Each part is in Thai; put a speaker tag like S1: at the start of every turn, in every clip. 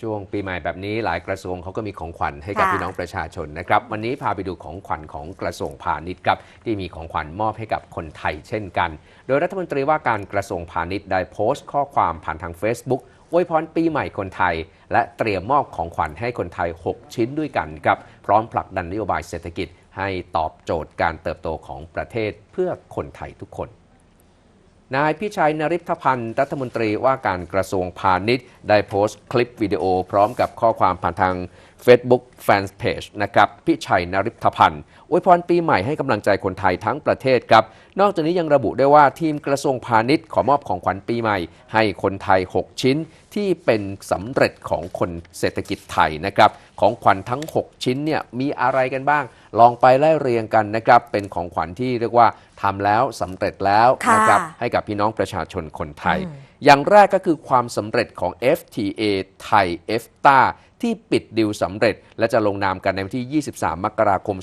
S1: ช่วงปีใหม่แบบนี้หลายกระทรวงเขาก็มีของขวัญให้กับ
S2: ค่ะ
S1: พี่น้องประชาชนนะครับ วันนี้พาไปดูของขวัญของกระทรวงพาณิชย์ครับที่มีของขวัญมอบให้กับคนไทยเช่นกัน โดยรัฐมนตรีว่าการกระทรวงพาณิชย์ได้โพสต์ข้อความผ่านทาง Facebook อวยพรปีใหม่คนไทย และเตรียมมอบของขวัญให้คนไทย 6 ชิ้นด้วยกันครับพร้อมผลักดันนโยบายเศรษฐกิจ ให้ตอบโจทย์การเติบโตของประเทศเพื่อคนไทยทุกคน นายพิชัยนริพพันธ์รัฐมนตรีว่าการกระทรวงพาณิชย์ ได้โพสต์คลิปวิดีโอพร้อมกับข้อความผ่านทาง Facebook Fanpage นะครับพิชัยนริพพันธ์อวยพรปีใหม่ให้กำลังใจคนไทยทั้งประเทศครับ นอกจากนี้ยังระบุได้ว่าทีมกระทรวงพาณิชย์ขอมอบของขวัญปีใหม่ ให้คนไทย 6 ชิ้นที่เป็นสำเร็จของคนเศรษฐกิจไทยนะครับของขวัญทั้ง 6 ชิ้นเนี่ยมีอะไรกันบ้าง ลองไปไล่เรียงกันนะครับเป็นของขวัญที่เรียกว่า ทำแล้วสำเร็จแล้ว
S2: ค่ะ
S1: นะครับให้กับพี่น้องประชาชนคนไทย
S2: อืม
S1: อย่างแรกก็คือความสำเร็จของ FTA ไทย EFTA ที่ปิดดิวสำเร็จ และจะลงนามกันในวันที่ 23 มกราคม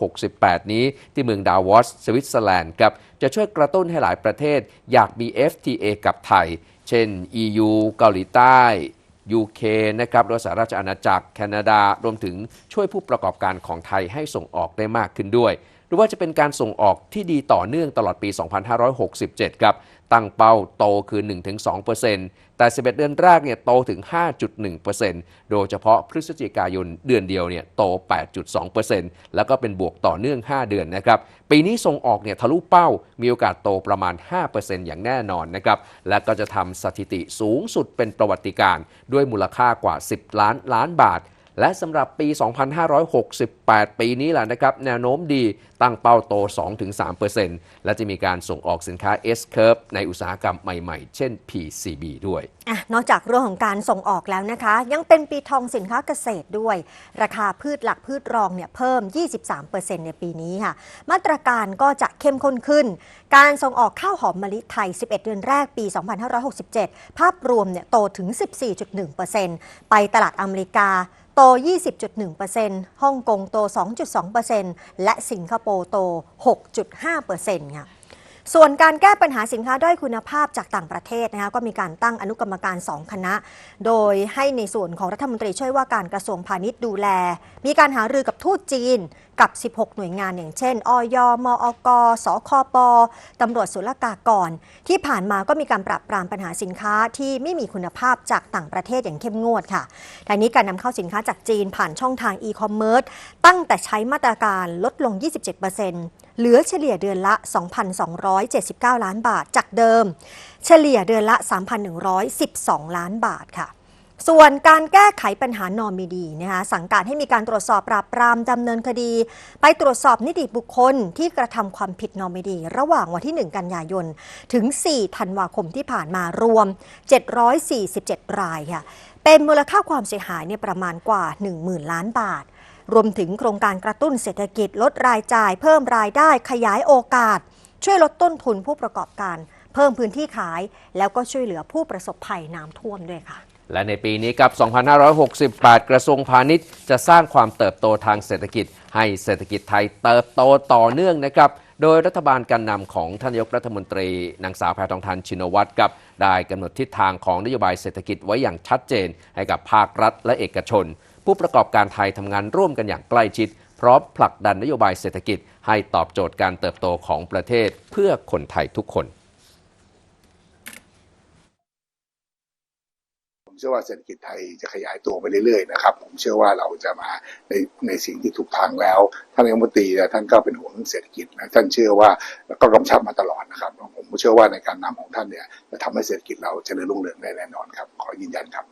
S1: 2568 นี้ที่เมืองดาวอสสวิตเซอร์แลนด์ครับจะช่วยกระตุ้นให้หลายประเทศ อยากมี FTA กับไทย เช่น EU เกาหลีใต้ UK นะครับและสหราชอาณาจักร แคนาดา รวมถึงช่วยผู้ประกอบการของไทยให้ส่งออกได้มากขึ้นด้วยห รือว่าจะเป็นการส่งออกที่ดีต่อเนื่องตลอดปี 2567 ครับ ตั้งเป้าโตคือ 1-2%แต่ 11 เดือนแรกเนี่ยโตถึง 5.1%โดยเฉพาะพฤศจิกายนเดือนเดียวเนี่ยโต 8.2%แล้วก็เป็นบวกต่อเนื่อง 5 เดือนนะครับ ปีนี้ส่งออกเนี่ยทะลุเป้า มีโอกาสโตประมาณ 5%อย่างแน่นอนนะครับ และก็จะทำสถิติสูงสุดเป็นประวัติการด้วยมูลค่ากว่า 10 ล้านล้านบาท และสำหรับปี 2568 ปีนี้แหละนะครับ แนวโน้มดีตั้งเป้าโต 2-3%และจะมีการส่งออกสินค้า S curve ในอุตสาหกรรมใหม่ๆ เช่น PCB ด้วย
S2: อะนอกจากเรื่องของการส่งออกแล้วนะคะ ยังเป็นปีทองสินค้าเกษตรด้วย ราคาพืชหลักพืชรองเนี่ยเพิ่ม 23%ในปีนี้ค่ะ มาตรการก็จะเข้มข้นขึ้น การส่งออกข้าวหอมมะลิไทย 11 เดือนแรกปี 2567 ภาพรวมเนี่ยโตถึง 14.1%ไปตลาดอเมริกา โต 20.1%ฮ่องกงโต 2.2%และสิงคโปร์โต 6.5%ค่ะ ส่วนการแก้ปัญหาสินค้าด้อยคุณภาพจากต่างประเทศนะคะก็มีการตั้งอนุกรรมการ 2 คณะ โดยให้ในส่วนของรัฐมนตรีช่วยว่าการกระทรวงพาณิชย์ดูแล มีการหารือกับทูตจีนกับ 16 หน่วยงานอย่างเช่น อยมอกสคปตำรวจศุลกากร ที่ผ่านมาก็มีการปราบปรามปัญหาสินค้าที่ไม่มีคุณภาพจากต่างประเทศอย่างเข้มงวดค่ะทางนี้การนำเข้าสินค้าจากจีนผ่านช่องทางอีคอมเมิร์ซตั้งแต่ใช้มาตรการลดลง 27% เหลือเฉลี่ยเดือนละ 2,279 ล้านบาทจากเดิม เฉลี่ยเดือนละ 3,112 ล้านบาทค่ะส่วนการแก้ไขปัญหานอมิดีนะคะสั่งการให้มีการตรวจสอบปราบปรามดำเนินคดี ไปตรวจสอบนิติบุคคลที่กระทำความผิดนอมิดี ระหว่างวันที่ 1 กันยายน ถึง 4 ธันวาคมที่ผ่านมารวม 747 รายค่ะเป็นมูลค่าความเสียหายเนี่ยประมาณกว่า 10,000 ล้านบาท รวมถึงโครงการกระตุ้นเศรษฐกิจลดรายจ่าย เพิ่มรายได้ขยายโอกาส ช่วยลดต้นทุนผู้ประกอบการ เพิ่มพื้นที่ขาย แล้วก็ช่วยเหลือผู้ประสบภัยน้ำท่วมด้วยค่ะ
S1: และในปีนี้ครับ 2568 กระทรวงพาณิชย์ จะสร้างความเติบโตทางเศรษฐกิจ ให้เศรษฐกิจไทยเติบโตต่อเนื่องนะครับ โดยรัฐบาลการนำของท่านนายกรัฐมนตรี นางสาวแพทองทานชินวัตรครับ ได้กำหนดทิศทางของนโยบายเศรษฐกิจไว้อย่างชัดเจน ให้กับภาครัฐและเอกชน ผู้ประกอบการไทยทำงานร่วมกันอย่างใกล้ชิด พร้อมผลักดันนโยบายเศรษฐกิจ ให้ตอบโจทย์การเติบโตของประเทศเพื่อคนไทยทุกคน
S3: ผมเชื่อว่าเศรษฐกิจไทยจะขยายตัวไปเรื่อยๆนะครับผมเชื่อว่าเราจะมาในในสิ่งที่ถูกทางแล้วท่านนายกรัฐมนตรีนะท่านก็เป็นห่วงเรื่องเศรษฐกิจนะท่านเชื่อว่าก็กำชับมาตลอดนะครับ ผมเชื่อว่าในการนำของท่านเนี่ยจะทำให้เศรษฐกิจเราเจริญรุ่งเรืองได้แน่นอนครับ ขอยืนยันครับ